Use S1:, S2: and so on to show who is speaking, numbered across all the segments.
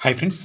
S1: Hi friends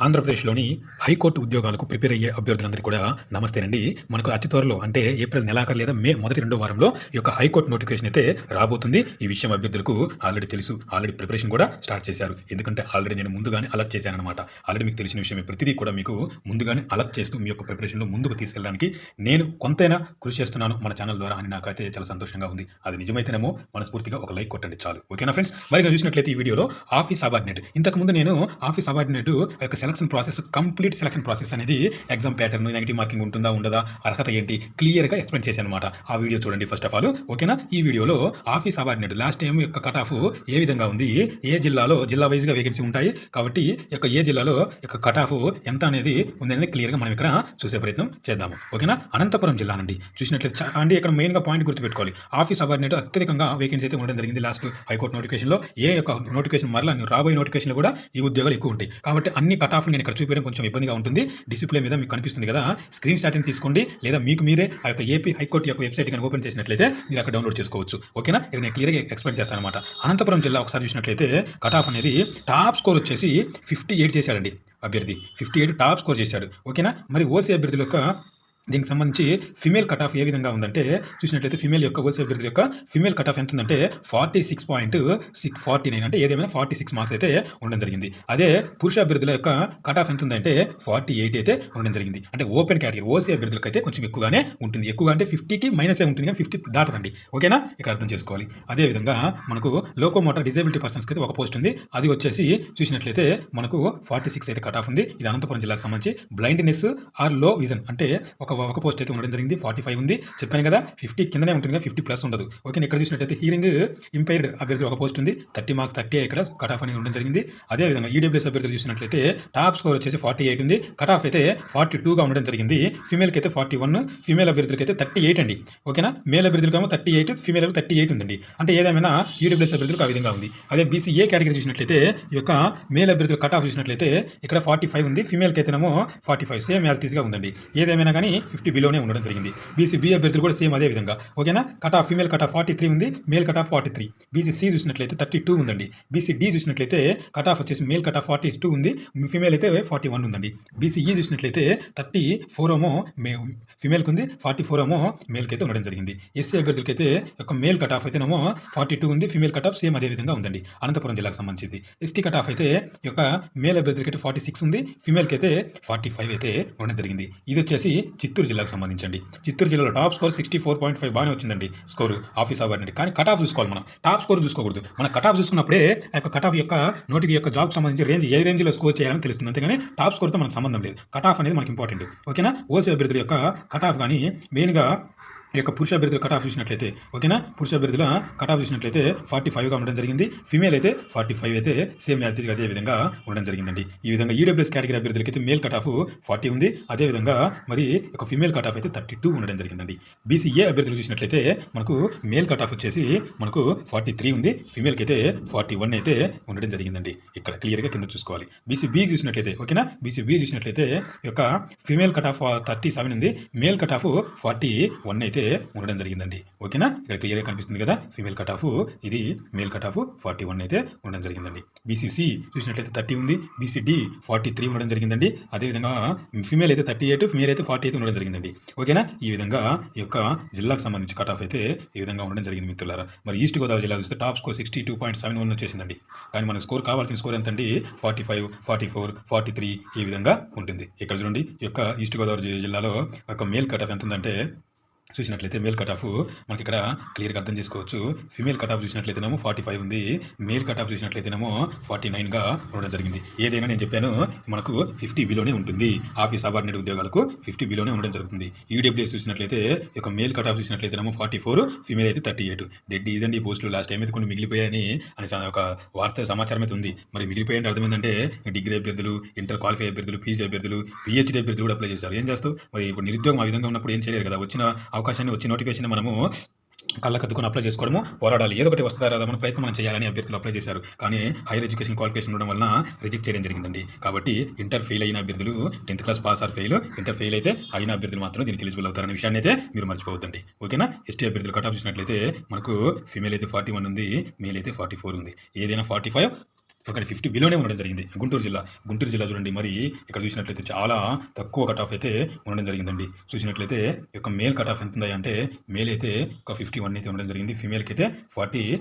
S1: ఆంధ్రప్రదేశ్లోని high court ఉద్యోగాలకు prepare అయ్యే అభ్యర్థులందరికీ కూడా నమస్తేనండి. మనకు అతి త్వరలో అంటే ఏప్రిల్ నెలాఖరు లేదా మే మొదటి రెండో వారంలో ఈ యొక్క హైకోర్టు నోటిఫికేషన్ అయితే రాబోతుంది. ఈ విషయం అభ్యర్థులకు ఆల్రెడీ తెలుసు. ఆల్రెడీ ప్రిపరేషన్ కూడా స్టార్ట్ చేశారు. ఎందుకంటే ఆల్రెడీ నేను ముందుగానే అలర్ట్ చేశాను ఆల్రెడీ మీకు తెలిసిన విషయం ప్రతిదీ కూడా మీకు ముందుగానే అలర్ట్ చేస్తూ మీ యొక్క ప్రిపరేషన్లో ముందుకు తీసుకెళ్ళడానికి నేను కొంతైనా కృషి చేస్తున్నాను మన ఛానల్ ద్వారా అని నాకైతే చాలా సంతోషంగా ఉంది. అది నిజమైతేనేమో మనస్ఫూర్తిగా ఒక లైక్ కొట్టండి చాలు. ఓకేనా ఫ్రెండ్స్? మరిగా చూసినట్లయితే ఈ వీడియోలో ఆఫీస్ సబార్డినేట్. ఇంతకుముందు నేను ఆఫీస్ సబార్డినేట్ యొక్క selection process complete selection process అనేది ఎగ్జామ్ ప్యాటర్న్ నెగిటివ్ మార్కింగ్ ఉంటుందా ఉండదా అర్హత ఏంటి క్లియర్గా ఎక్స్ప్లెయిన్ చేశాను అనమాట ఆ వీడియో చూడండి ఫస్ట్ ఆఫ్ ఆల్ ఓకేనా ఈ వీడియోలో ఆఫీస్ అబార్డినేట్ లాస్ట్ టైం యొక్క కట్ ఆఫ్ ఏ విధంగా ఉంది ఏ జిల్లాలో జిల్లా వైజ్గా వేకెన్సీ ఉంటాయి కాబట్టి యొక్క ఏ జిల్లాలో యొక్క కట్ ఆఫ్ ఎంత అనేది ఉందనేది క్లియర్గా మనం ఇక్కడ చూసే ప్రయత్నం చేద్దాము. ఓకేనా అనంతపురం జిల్లా అండి చూసినట్లయితే అంటే ఇక్కడ మెయిన్గా పాయింట్ గుర్తుపెట్టుకోవాలి. ఆఫీస్ సబార్డినేట్ అత్యధికంగా వేకెన్సీ అయితే ఉండడం జరిగింది లాస్ట్ హైకోర్టు నోటిఫికేషన్లో ఏ యొక్క నోటిఫికేషన్ మరలా రాబోయే నోటిఫికేషన్లో కూడా ఈ ఉద్యోగాలు ఎక్కువ ఉంటాయి. కాబట్టి అన్ని కట్ ఆఫ్ నేను ఇక్కడ చూపించడం కొంచెం ఇబ్బందిగా ఉంటుంది. డిసిప్లే మీద మీకు కనిపిస్తుంది కదా? స్క్రీన్ షాట్ని తీసుకోండి. లేదా మీకు మీరే ఆ యొక్క ఏపీ హైకోర్టు యొక్క వెబ్సైట్ కనుక ఓపెన్ చేసినట్లయితే మీరు అక్కడ డౌన్లోడ్ చేసుకోవచ్చు. ఓకేనా? ఇక్కడ నేను క్లియర్గా ఎక్స్ప్లెయిన్ చేస్తాను అనమాట అనంతపురం జిల్లా ఒకసారి చూసినట్లయితే కట్ ఆఫ్ అనేది టాప్ స్కోర్ వచ్చేసి ఫిఫ్టీ ఎయిట్ చేశాడండి అభ్యర్థి. ఫిఫ్టీ ఎయిట్ టాప్ స్కోర్ చేశాడు. ఓకేనా? మరి ఓసీ అభ్యర్థుల యొక్క దీనికి సంబంధించి ఫిమేల్ కట్ ఆఫ్ ఏ విధంగా ఉందంటే చూసినట్లయితే ఫిమేల్ యొక్క ఓసీ అభ్యర్థుల యొక్క ఫిమేల్ కట్ ఆఫ్ ఎంత ఉందంటే forty six point six forty nine అంటే ఏదేమైనా ఫార్టీ సిక్స్ మార్క్స్ అయితే ఉండడం జరిగింది. అదే పురుష అభ్యర్థుల యొక్క కట్ ఆఫ్ ఎంత ఉందంటే ఫార్టీ ఎయిట్ అయితే ఉండడం జరిగింది. అంటే ఓపెన్ కేటగిరీ ఓసీ అభ్యర్థులకు అయితే కొంచెం ఎక్కువగానే ఉంటుంది. ఎక్కువ అంటే ఫిఫ్టీకి మైనస్ ఉంటుంది కానీ ఫిఫ్టీ దాటదండి. ఓకేనా? ఇక్కడ అర్థం చేసుకోవాలి. అదేవిధంగా మనకు లోకో మోటార్ డిజేబిలిటీ పర్సన్స్కి అయితే ఒక పోస్ట్ ఉంది. అది వచ్చేసి చూసినట్లయితే మనకు ఫార్టీ సిక్స్ అయితే కట్ ఆఫ్ ఉంది. ఇది అనంతపురం జిల్లాకు సంబంధించి బ్లైండ్నెస్ ఆర్లో విజన్ అంటే ఒక ఒక పోస్ట్ అయితే ఉండడం జరిగింది. ఫార్టీ ఫైవ్ ఉంది. చెప్పాను కదా ఫిఫ్టీ కిందనే ఉంటుంది కదా ఫిఫ్టీ ప్లస్ ఉండదు. ఓకే ఇక్కడ చూసినట్టయితే హీరింగ్ ఇంపైర్డ్ అభ్యర్థి ఒక పోస్ట్ ఉంది. థర్టీ మార్క్స్ థర్టీ ఇక్కడ. కట్ ఆఫ్ అనేది ఉండడం జరిగింది. అదేవిధంగా ఈడబ్ల్యూఎస్ అభ్యర్థులు చూసినట్లయితే టాప్ స్కోర్ వచ్చేసి ఫార్టీ ఎయిట్ ఉంది. కట్ ఆఫ్ అయితే ఫార్టీ టూగా ఉండడం జరిగింది. ఫీమేల్కి అయితే ఫార్టీ వన్ ఫీమేల్ అభ్యర్థులకి అయితే థర్టీ ఎయిట్ అండి ఓకేనా male అభ్యర్థులకేమో thirty eight female thirty eight ఉందండి. అంటే ఏదేమైనా ఈడబ్ల్యూఎస్ అభ్యర్థులకు ఆ విధంగా ఉంది. అదే బీసీఏ కేటగిరీ చూసినట్లయితే ఈ యొక్క మేల్ అభ్యర్థులు కట్ ఆఫ్ చూసినట్లయితే ఇక్కడ ఫార్టీ ఫైవ్ ఉంది ఫీమేల్కి అయితేనేమో ఫార్టీ ఫైవ్ సేమ్ యాజ్ తీసిగా ఉందండి. ఏదేమైనా కానీ ఫిఫ్టీ బిలోనే ఉండడం జరిగింది. బీసీ బీ అభ్యర్థులు కూడా సేమ్ అదే విధంగా. ఓకేనా? Cut off female cut off forty three ఉంది. Male cut off forty three BC C చూసినట్లయితే థర్టీ టూ ఉందండి బీసీ డి చూసినట్లయితే కట్ ఆఫ్ వచ్చేసి male cut off forty two ఉంది. ఫీమేల్ అయితే ఫార్టీ వన్ ఉందండి బీసీ ఈ e చూసినట్లయితే thirty four ఏమో మే ఫీమేల్కి ఉంది ఫార్టీ ఫోర్ ఏమో మేల్కి అయితే ఉండడం జరిగింది. ఎస్సీ అభ్యర్థులకి అయితే ఒక మేల్ కట్ ఆఫ్ అయితేనేమో ఫార్టీ టూ ఉంది. ఫీమేల్ కట్ ఆఫ్ సేమ్ అదే విధంగా ఉందండి. అనంతపురం జిల్లాకు సంబంధించి ఎస్టీ కట్ ఆఫ్ అయితే యొక్క మేల్ అభ్యర్థులకి అయితే ఫార్టీ సిక్స్ ఉంది. ఫీమేల్కి అయితే ఫార్టీ ఫైవ్ అయితే ఉండడం జరిగింది. ఇది వచ్చేసి చిత్తూరు జిల్లాకు సంబంధించండి. చిత్తూరు జిల్లాలో top score sixty four point five బాగానే వచ్చిందండి స్కోర్ ఆఫీస్ అవ్వండి కానీ కట్ ఆఫ్ చూసుకోవాలి మనం. టాప్ స్కోర్ చూసుకోకూడదు. మన కట్ ఆఫ్ చూసుకున్నప్పుడే ఆ యొక్క కట్ ఆఫ్ యొక్క నోటికి యొక్క జాబ్ సంబంధించి రేంజ్ ఏ రేంజ్లో స్కోర్ చేయాలని తెలుస్తుంది. అంతేగాని టాప్ స్కోర్తో మనకు సంబంధం లేదు. కట్ ఆఫ్ అనేది మనకి ఇంపార్టెంట్ ఓకేనా? ఓసీ అభ్యర్థుల యొక్క కట్ ఆఫ్ కానీ మెయిన్గా ఈ యొక్క పురుష అభ్యర్థులు కట్ ఆఫ్ చూసినట్లయితే ఓకేనా పురుష అభ్యర్థుల కట్ ఆఫ్ చూసినట్లయితే ఫార్టీ ఫైవ్గా ఉండడం జరిగింది. ఫీమేల్ అయితే ఫార్టీ ఫైవ్ అయితే సేమ్ యాజ్ అదే విధంగా ఉండడం జరిగిందండి. ఈ విధంగా ఈడబ్ల్యూఎస్ కేటగిరీ అభ్యర్థులకి అయితే మేల్ కట్ ఆఫ్ ఫార్టీ ఉంది. అదేవిధంగా మరి ఒక ఫీమేల్ కట్ ఆఫ్ అయితే థర్టీ టూ ఉండడం జరిగిందండి. బీసీఏ అభ్యర్థులు చూసినట్లయితే మనకు మేల్ కట్ ఆఫ్ వచ్చేసి మనకు ఫార్టీ త్రీ ఉంది ఫీమేల్కి అయితే ఫార్టీ వన్ అయితే ఉండడం జరిగిందండి. ఇక్కడ క్లియర్గా కింద చూసుకోవాలి. బీసీబీ చూసినట్లయితే ఓకేనా బీసీబీ చూసినట్లయితే ఈ యొక్క female cut off thirty seven ఉంది. Male cut off forty one అయితే అయితే ఉండడం జరిగిందండి. ఓకేనా? ఇక్కడ క్లియర్గా కనిపిస్తుంది కదా? ఫీమేల్ కట్ ఆఫ్ ఇది male cut off forty one అయితే ఉండడం జరిగిందండి. బీసీసీ చూసినట్లయితే థర్టీ ఉంది. బీసీడి ఫార్టీ త్రీ ఉండడం జరిగిందండి. అదేవిధంగా ఫీమేల్ అయితే థర్టీ ఎయిట్ ఫీమేల్ అయితే ఫార్టీ అయితే ఉండడం జరిగిందండి. ఓకేనా? ఈ విధంగా ఈ యొక్క జిల్లాకు సంబంధించి కట్ ఆఫ్ అయితే ఈ విధంగా ఉండడం జరిగింది మిత్రులారా. మరి ఈస్ట్ గోదావరి జిల్లా చూస్తే top score sixty two point seven one వచ్చేసిందండి. కానీ మన స్కోర్ కావాల్సిన స్కోర్ ఎంతండి? Forty five forty four forty three ఈ విధంగా ఉంటుంది. ఇక్కడ చూడండి ఈ యొక్క ఈస్ట్ గోదావరి జిల్లాలో ఒక మేల్ కట్ ఆఫ్ ఎంత ఉందంటే చూసినట్లయితే మేల్ కట్ ఆఫ్ మనకి ఇక్కడ క్లియర్గా అర్థం చేసుకోవచ్చు. ఫీమేల్ కట్ ఆఫ్ చూసినట్లయితేనేమో ఫార్టీ ఫైవ్ ఉంది. మేల్ కట్ ఆఫ్ చూసినట్లయితేనేమో ఫార్టీ నైన్గా ఉండడం జరిగింది. ఏదైనా నేను చెప్పాను మనకు ఫిఫ్టీ బిలోనే ఉంటుంది. ఆఫీస్ సబార్డినేట్ ఉద్యోగాలకు ఫిఫ్టీ బిలోనే ఉండడం జరుగుతుంది. ఈడబ్ల్యూఎస్ చూసినట్లయితే ఒక మేల్ కట్ ఆఫ్ చూసినట్లయితేనేమో ఫార్టీ ఫోర్ ఫీమేల్ అయితే థర్టీ ఎయిట్. డెడ్ ఈజండి ఈ పోస్టులు లాస్ట్ టైం అయితే కొన్ని మిగిలిపోయాయని అని ఒక వార్త సమాచారం అయితే ఉంది. మరి మిగిలిపోయాయంటే అర్థం ఏంటంటే డిగ్రీ అభ్యర్థులు ఇంటర్ క్వాలిఫై అభ్యర్థులు పీజీ అభ్యర్థులు పిహెచ్డీ అభ్యర్థులు కూడా అప్లై చేశారు. ఏం చేస్తావు? మరి ఇప్పుడు నిరుద్యోగం ఆ విధంగా ఉన్నప్పుడు ఏం చేయలేరు కదా? వచ్చిన అవకాశాన్ని వచ్చి నోటిఫికేషన్ మనము కళ్ళకద్దుకొని అప్లై చేసుకోవడము పోరాడాలి. ఏదో ఒకటి వస్తుందా రాదా మన ప్రయత్నం మనం చేయాలని అభ్యర్థులు అప్లై చేశారు. కానీ హైయర్ ఎడ్యుకేషన్ క్వాలిఫికేషన్ ఉండడం వలన రిజెక్ట్ చేయడం జరిగిందండి. కాబట్టి ఇంటర్ ఫెయిల్ అయిన అభ్యర్థులు tenth class pass or fail inter fail అయితే అయిన అభ్యర్థులు మాత్రం దీనికి ఎలిజిబుల్ అవుతారనే విషయాన్ని అయితే మీరు మర్చిపోవద్దండి. ఓకేనా? ఎస్టీ అభ్యర్థులు కట్ ఆఫ్ చూసినట్లయితే మనకు ఫీమేల్ అయితే ఫార్టీ వన్ ఉంది మేల్ అయితే ఫార్టీ ఫోర్ ఉంది. ఏదైనా ఫార్టీ ఫైవ్ ఒక ఫిఫ్టీ బిలోనే ఉండడం జరిగింది. గుంటూరు జిల్లా గుంటూరు జిల్లా చూడండి. మరి ఇక్కడ చూసినట్లయితే చాలా తక్కువ కట్ ఆఫ్ అయితే ఉండడం జరిగిందండి. చూసినట్లయితే ఈ యొక్క మేల్ కట్ ఆఫ్ ఎంత అంటే మేల్ అయితే ఒక ఫిఫ్టీ వన్ అయితే ఉండడం జరిగింది. ఫీమేల్కి అయితే ఫార్టీ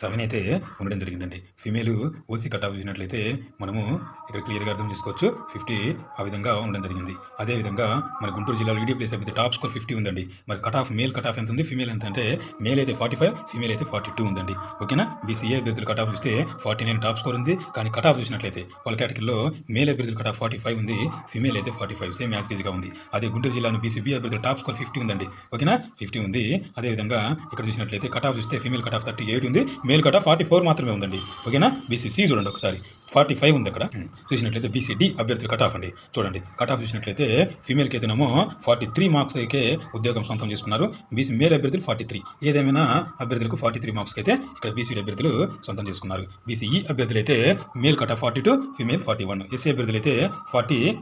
S1: సెవెన్ అయితే ఉండడం జరిగిందండి. ఫీమేల్ ఓసీ కట్ ఆఫ్ చూసినట్లయితే మనము ఇక్కడ క్లియర్గా అర్థం చేసుకోవచ్చు. ఫిఫ్టీ ఆ విధంగా ఉండడం జరిగింది. అదేవిధంగా మన గుంటూరు జిల్లాలో ఈడీ ప్లేస్ అయితే టాప్ స్కోర్ ఫిఫ్టీ ఉందండి. మరి cut off male cut off ఎంత ఉంది? ఫీమేల్ ఎంత అంటే మేల్ అయితే ఫార్టీ ఫైవ్ ఫీమేల్ అయితే ఫార్టీ టూ ఉందండి. ఓకేనా? బీసీఏ అభ్యర్థులు కట్ ఆఫ్ చూస్తే ఫార్టీ నైన్ టాప్ స్కోర్ ఉంది. కానీ కట్ ఆఫ్ చూసినట్లయితే వాళ్ళ కేటగిరీలో మేల్ అభ్యర్థులు కట్ ఆఫ్ ఫార్టీ ఫైవ్ ఉంది. ఫీమేల్ అయితే ఫార్టీ ఫైవ్ సేమ్ యాస్టీజ్గా ఉంది. అదే గుంటూరు జిల్లాను బీసీబీ అభ్యర్థులు టాప్ స్కోర్ ఫిఫ్టీ ఉందండి. ఓకేనా? ఫిఫ్టీ ఉంది. అదేవిధంగా ఇక్కడ చూసినట్లయితే కట్ ఆఫ్ చూస్తే female cut off thirty eight ఉంది. మేల్ కట్ ఫార్టీ ఫోర్ మాత్రమే ఉందండి. ఓకేనా? బీసీసీ చూడండి ఒకసారి. ఫార్టీ ఫైవ్ ఉంది అక్కడ. ఉం. చూసినట్లయితే బీసీడీ అభ్యర్థులు కట్ ఆఫ్ అండి. చూడండి. కట్ ఆఫ్ చూసినట్లయితే ఫీమేల్కి అయితేనేమో ఫార్టీ త్రీ మార్క్స్ అయితే ఉద్యోగం సొంతం చేసుకున్నారు. బీసీ మేల్ అభ్యర్థులు ఫార్టీ త్రీ ఏదేమైనా అభ్యర్థులకు ఫార్టీ త్రీ మార్క్స్కి అయితే ఇక్కడ బీసీడీ అభ్యర్థులు సొంతం చేసుకున్నారు. బీసీఈ అభ్యర్థులు అయితే male cut off forty two female forty one SC అభ్యర్థులు అయితే ఫార్టీ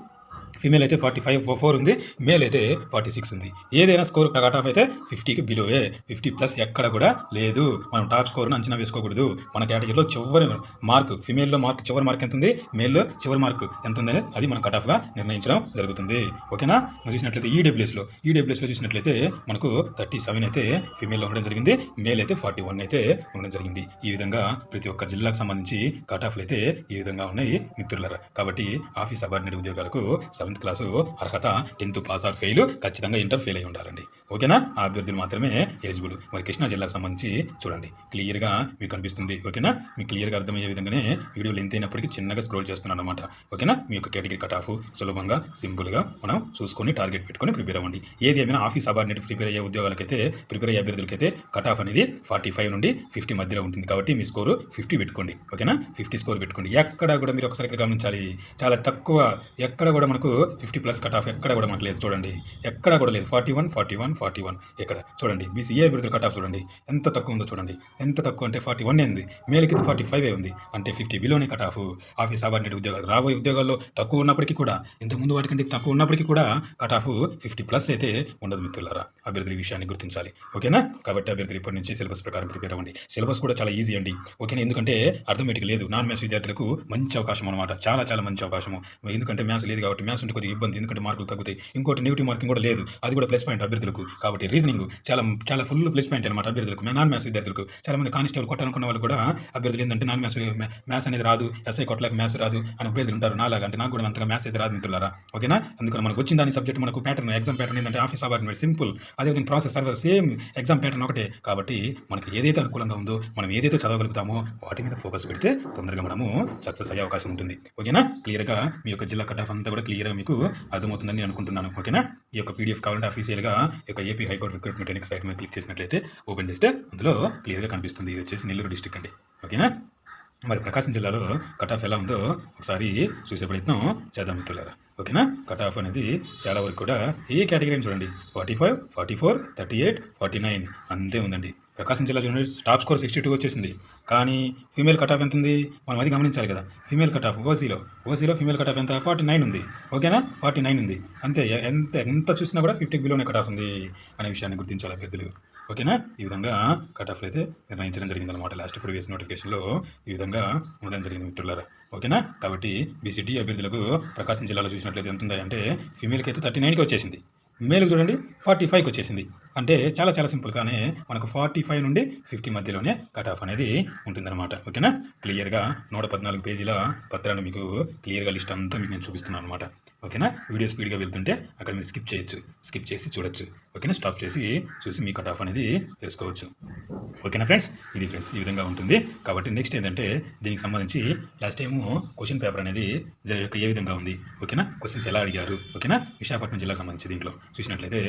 S1: ఫీమేల్ అయితే ఫార్టీ ఫైవ్ ఫోర్ ఉంది. మేల్ అయితే ఫార్టీ సిక్స్ ఉంది. ఏదైనా స్కోర్ కట్ ఆఫ్ అయితే ఫిఫ్టీకి బిలోవే ఫిఫ్టీ ప్లస్ ఎక్కడ కూడా లేదు. మనం టాప్ స్కోర్ను అంచనా వేసుకోకూడదు. మన కేటగిరీలో చివరి మార్క్ ఫీమేల్లో మార్క్ చివరి మార్క్ ఎంత ఉంది? మేల్లో చివరి మార్క్ ఎంత ఉంది? అది మనం కట్ ఆఫ్గా నిర్ణయించడం జరుగుతుంది. ఓకేనా మనం చూసినట్లయితే ఈడబ్ల్యూఎస్లో ఈడబ్ల్యూఎస్లో చూసినట్లయితే మనకు థర్టీ సెవెన్ అయితే ఫీమేల్లో ఉండడం జరిగింది. మేల్ అయితే ఫార్టీ వన్ అయితే ఉండడం జరిగింది. ఈ విధంగా ప్రతి ఒక్క జిల్లాకు సంబంధించి కట్ ఆఫ్లు అయితే ఈ విధంగా ఉన్నాయి మిత్రులరా. కాబట్టి ఆఫీస్ అబార్డినేట్ ఉద్యోగాలకు సెవెంత్ క్లాసు అర్హత టెన్త్ పాస్ ఆర్ ఫెయిల్ ఖచ్చితంగా ఇంటర్ ఫెయిల్ అయి ఉండాలండి. ఓకేనా? ఆ అభ్యర్థులు మాత్రమే ఎలిజిబుల్. మరి కృష్ణా జిల్లాకు సంబంధించి చూడండి. క్లియర్గా మీకు కనిపిస్తుంది. ఓకేనా? మీకు క్లియర్గా అర్థమయ్యే విధంగానే వీడియో లెంత్ అయినప్పటికీ చిన్నగా స్క్రోల్ చేస్తున్నాను అనమాట ఓకేనా? మీ యొక్క కేటగిరీ కట్ ఆఫ్ సులభంగా సింపుల్గా మనం చూసుకొని టార్గెట్ పెట్టుకొని ప్రిపేర్ అవ్వండి. ఏది ఏమైనా ఆఫీస్ అబార్డినేట్ ప్రిపేర్ అయ్యే ఉద్యోగాలకైతే ప్రిపేర్ అయ్యే అభ్యర్థులకైతే కట్ ఆఫ్ అనేది ఫార్టీ ఫైవ్ నుండి ఫిఫ్టీ మధ్యలో ఉంటుంది కాబట్టి మీ స్కోరు ఫిఫ్టీ పెట్టుకోండి. ఓకేనా? ఫిఫ్టీ స్కోర్ పెట్టుకోండి. ఎక్కడ కూడా మీరు ఒకసారి ఇక్కడ గమనించాలి. చాలా తక్కువ ఎక్కడ కూడా మనకు ఫిఫ్టీ ప్లస్ కట్ ఆఫ్ ఎక్కడ కూడా మనకు లేదు. చూడండి. ఎక్కడ కూడా లేదు. Forty one forty one forty one ఇక్కడ చూడండి బీసీఏ అభ్యర్థుల కట్ ఆఫ్ చూడండి. ఎంత తక్కువ ఉందో చూడండి. ఎంత తక్కువ అంటే ఫార్టీ వన్ ఉంది. మేలకి ఫార్టీ ఫైవ్ ఉంది. అంటే ఫిఫ్టీ బిలోనే కట్ ఆఫ్ ఆఫీస్ అబార్డినేట్ ఉద్యోగాలు రాబోయే ఉద్యోగాల్లో తక్కువ ఉన్నప్పటికీ కూడా ఇంతకుముందు వాటికంటే తక్కువ ఉన్నప్పటికీ కూడా కట్ ఆఫ్ ఫిఫ్టీ ప్లస్ అయితే ఉండదు మిత్రులారా. అభ్యర్థుల విషయాన్ని గుర్తించాలి. ఓకేనా? కాబట్టి అభ్యర్థులు ఇప్పటి నుంచి సిలబస్ ప్రకారం ప్రిపేర్ అవ్వండి. సిలబస్ కూడా చాలా ఈజీ అండి. ఓకేనా? ఎందుకంటే అర్థమేటిక్ లేదు. నాన్ మ్యాథ్స్ విద్యార్థులకు మంచి అవకాశం అనమాట చాలా చాలా మంచి అవకాశం ఎందుకంటే మ్యాథ్స్ లేదు కాబట్టి మ్యాథ్స్ ఉంటే కొద్దిగా ఇబ్బంది. ఎందుకంటే మార్కులు తగ్గుతాయి. ఇంకోటి నెగిటివ్ మార్కింగ్ కూడా లేదు. అది కూడా ప్లస్ పాయింట్ అభ్యర్థులకు. కాబట్టి రీజనింగ్ చాలా చాలా ఫుల్ ప్లస్ పాయింట్ అనమాట అభ్యర్థులకు. నాన్ మ్యాథ్స్ విద్యార్థులకు. చాలా మంది కానిస్టేబుల్ కొట్టాలనుకున్న వాళ్ళు కూడా అభ్యర్థులు ఏంటంటే నాన్ మ్యాథ్స్ మ్యాథ్స్ అనేది రాదు. ఎస్ఐ కొట్టలేక మ్యాథ్స్ రాదు అని అభ్యర్థులు ఉంటారు. నాలాగా అంటే నాకు కూడా అంతగా మ్యాథ్స్ అయితే రాదు మిత్రులారా. ఓకేనా? అందుకని మనకు వచ్చిన దాని సబ్జెక్ట్ మనకు ప్యాటర్న్ ఎగ్జామ్ ప్యాటర్న్ ఏంటంటే ఆఫీస్ అబార్ట్మెంట్ సింపుల్ అదేవిధంగా process server same exam pattern ఒకటే. కాబట్టి మనకి ఏదైతే అనుకూలంగా ఉందో మనం ఏదైతే చదవగలుగుతామో వాటి మీద ఫోకస్ పెడితే తొందరగా మనము సక్సెస్ అయ్యే అవకాశం ఉంటుంది. ఓకేనా? క్లియర్గా మీ యొక్క జిల్లా కట్ ఆఫ్ అంతా కూడా క్లియర్గా మీకు అర్థమవుతుందని నేను అనుకుంటున్నాను ఓకేనా? ఈ యొక్క పీడిఎఫ్ కావాలంటే అఫీషియల్గా ఈ యొక్క ఏపీ హైకోర్టు రిక్రూట్మెంట్ అనే సైట్ మీద క్లిక్ చేసినట్లయితే ఓపెన్ చేస్తే అందులో క్లియర్గా కనిపిస్తుంది. ఇది వచ్చేసి నెల్లూరు డిస్టిక్ అండి ఓకేనా? మరి ప్రకాశం జిల్లాలో కట్ ఆఫ్ ఎలా ఉందో ఒకసారి చూసే ప్రయత్నం చేద్దాం మిత్రులారా. ఓకేనా? కట్ ఆఫ్ అనేది చాలా వరకు కూడా ఏ కేటగిరీని చూడండి. Forty five forty four thirty eight forty nine అంతే ఉందండి. ప్రకాశం జిల్లా చూడండి టాప్ స్కోర్ సిక్స్టీ టూ వచ్చేసింది. కానీ ఫీమేల్ కట్ ఆఫ్ ఎంత ఉంది మనం అది గమనించాలి కదా. ఫీమేల్ కట్ ఆఫ్ ఓసీలో ఓసీలో ఫీమేల్ కట్ ఆఫ్ ఎంత? ఫార్టీ నైన్ ఉంది. ఓకేనా? ఫార్టీ నైన్ ఉంది. అంతే ఎంత ఎంత చూసినా కూడా ఫిఫ్టీ బిలోనే కట్ ఆఫ్ ఉంది అనే విషయాన్ని గుర్తించాలి అభ్యర్థులు. ఓకేనా? ఈ విధంగా కట్ ఆఫ్లు అయితే నిర్ణయించడం జరిగింది అనమాట లాస్ట్ ప్రీవియస్ నోటిఫికేషన్లో ఈ విధంగా ఉండడం జరిగింది మిత్రులారా. ఓకేనా? కాబట్టి బీసీడీ అభ్యర్థులకు ప్రకాశం జిల్లాలో చూసినట్లయితే ఎంత అంటే ఫీమేల్కి అయితే థర్టీ నైన్కి వచ్చేసింది. మేలు చూడండి ఫార్టీ ఫైవ్కి వచ్చేసింది. అంటే చాలా చాలా సింపుల్గానే మనకు ఫార్టీ ఫైవ్ నుండి ఫిఫ్టీ మధ్యలోనే కట్ ఆఫ్ అనేది ఉంటుందన్నమాట. ఓకేనా? క్లియర్గా నూట పద్నాలుగు పేజీల పత్రాన్ని మీకు క్లియర్గా లిస్ట్ అంతా మీకు నేను చూపిస్తున్నాను అనమాట ఓకేనా? వీడియో స్పీడ్గా వెళ్తుంటే అక్కడ మీరు స్కిప్ చేయొచ్చు. స్కిప్ చేసి చూడొచ్చు. ఓకేనా? స్టాప్ చేసి చూసి మీ కట్ ఆఫ్ అనేది తెలుసుకోవచ్చు. ఓకేనా ఫ్రెండ్స్? ఇది ఫ్రెండ్స్ ఈ విధంగా ఉంటుంది. కాబట్టి నెక్స్ట్ ఏంటంటే దీనికి సంబంధించి లాస్ట్ టైము క్వశ్చన్ పేపర్ అనేది జ- యొక్క ఏ విధంగా ఉంది? ఓకేనా? క్వశ్చన్స్ ఎలా అడిగారు? ఓకేనా? విశాఖపట్నం జిల్లాకు సంబంధించి దీంట్లో. చూసినట్లయితే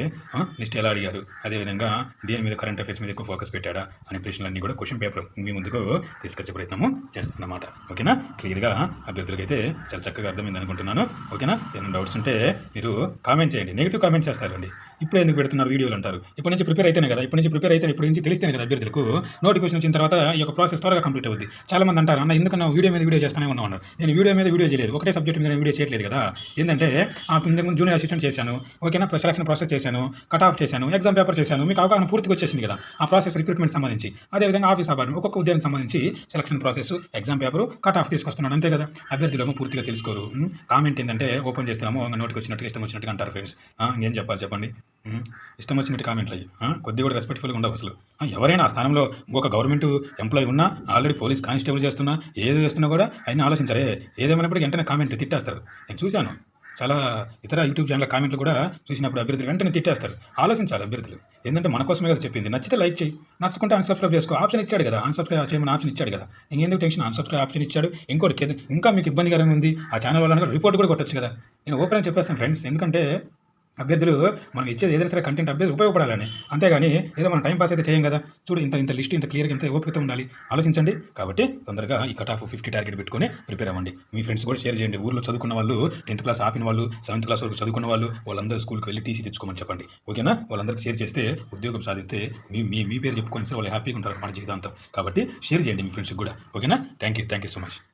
S1: నెక్స్ట్ ఎలా అడిగారు? అదేవిధంగా దేని మీద కరెంట్ అఫైర్స్ మీద ఎక్కువ ఫోకస్ పెట్టాడా అనే ప్రశ్నలన్నీ కూడా క్వశ్చన్ పేపర్ మీ ముందుకు తీసుకొచ్చే ప్రయత్నము చేస్తానమాట ఓకేనా? క్లియర్గా అభ్యర్థులకైతే చాలా చక్కగా అర్థమైంది అనుకుంటున్నాను ఓకేనా? ఏమైనా డౌట్స్ ఉంటే మీరు కామెంట్ చేయండి. నెగిటివ్ కామెంట్ చేస్తారండి. ఇప్పుడు ఎందుకు పెడుతున్నారు వీడియోలు అంటారు. ఇప్పటి నుంచి ప్రిపేర్ అయితేనే కదా ఇప్పటి నుంచి ప్రిపేర్ అయితే ఇప్పటి నుంచి తెలిస్తేనే కదా అభ్యర్థులకు నోటిఫికేషన్ వచ్చిన తర్వాత ఈ యొక్క ప్రాసెస్ త్వరగా కంప్లీట్ అవుద్ది. చాలా మంది అంటారు అన్న ఎందుకన్నా వీడియో మీద వీడియో చేస్తానే ఉన్నాను నేను వీడియో మీద వీడియో చేయలేదు. ఒకటే సబ్జెక్ట్ మీద నేను వీడియో చేయట్లేదు కదా. ఏంటంటే ఆ ఇంతకుముందు జూనియర్ అసిస్టెంట్ చేశాను ఓకేనా సెలక్షన్ ప్రాసెస్ చేశాను కట్ ఆఫ్ చేశాను ఎగ్జామ్ పేపర్ చేశాను మీకు అవగాహన పూర్తిగా వచ్చేసింది కదా. ఆ ప్రాసెస్ రిక్రూట్మెంట్ సంబంధించి. అదేవిధంగా ఆఫీస్ అవార్డు ఒక్కొక్క ఉద్యోగం సంబంధించి selection process exam paper cut off తీసుకొస్తున్నాను అంతే కదా. అభ్యర్థులేమో పూర్తిగా తెలుసుకోరు. కామెంట్ ఏంటంటే ఓపెన్ చేస్తున్నాము నోటికి వచ్చినట్టు ఇష్టం వచ్చినట్టుగా అంటారు ఫ్రెండ్స్ ఏం చెప్పాలి చెప్పండి? ఇష్టం వచ్చినట్టు కామెంట్లు అయ్యి. కొద్ది కూడా రెస్పెక్ట్ఫుల్గా ఉండవు అసలు. ఎవరైనా ఆ స్థానంలో ఇంకొక గవర్నమెంట్ ఎంప్లాయీ ఉన్నా ఆల్రెడీ పోలీస్ కానిస్టేబుల్ చేస్తున్నా ఏది చేస్తున్నా కూడా ఆయన ఆలోచించారే. ఏదేమైనప్పటికీ వెంటనే కామెంట్ తిట్టేస్తారు. నేను చూశాను. చాలా ఇతర యూట్యూబ్ ఛానల్ కామెంట్లు కూడా చూసినప్పుడు అభ్యర్థులు వెంటనే తిట్టేస్తారు. ఆలోచించాలి అభ్యర్థులు. ఏంటంటే మన కోసమే కదా చెప్పింది. నచ్చితే లైక్ చేయి. నచ్చుకుంటే అన్సబ్స్క్రైబ్ చేసుకో. ఆప్షన్ ఇచ్చాడు కదా. అన్సబ్స్క్రైబ్ చేయమని ఆప్షన్ ఇచ్చాడు కదా. ఇంకెందుకు టెన్షన్ అన్సబ్స్క్రైబ్ ఆప్షన్ ఇచ్చాడు. ఇంకోటి ఇంకా మీకు ఇబ్బందికరంగా ఉంది. ఆ ఛానల్ వాళ్ళని రిపోర్ట్ కూడా కొట్టచ్చు కదా. నేను ఓపెన్ చెప్పేస్తాను ఫ్రెండ్స్ ఎందుకంటే అభ్యర్థులు మనం ఇచ్చేది ఏదైనా సరే కంటెంట్ అభ్యర్థులు ఉపయోగపడాలని. అంతేగాని ఏదో మనం టైం పాస్ అయితే చేయం కదా. చూడు ఇంత ఇంత లిస్ట్ ఇంత క్లియర్గా ఇంత ఓపికతో ఉండాలి. ఆలోచించండి. కాబట్టి తొందరగా ఈ కట్ ఆఫ్ ఫిఫ్టీ టార్గెట్ పెట్టుకుని ప్రిపేర్ అవ్వండి. మీ ఫ్రెండ్స్ కూడా షేర్ చేయండి. ఊర్లో చదువుకున్న వాళ్ళు టెన్త్ క్లాస్ ఆపిన వాళ్ళు సెవెంత్ క్లాస్ వరకు చదువుకున్న వాళ్ళు వాళ్ళందరూ స్కూల్కి వెళ్ళి టీసీ తెచ్చుకోమని చెప్పండి. ఓకేనా? వాళ్ళందరికీ షేర్ చేస్తే ఉద్యోగం సాధిస్తే మీ మీ మీ పేరు చెప్పుకొని సార్ వాళ్ళు హ్యాపీగా ఉంటారు మన జీవితాంతం. కాబట్టి షేర్ చేయండి మీ ఫ్రెండ్స్కి కూడా. ఓకేనా? Thank you thank you so much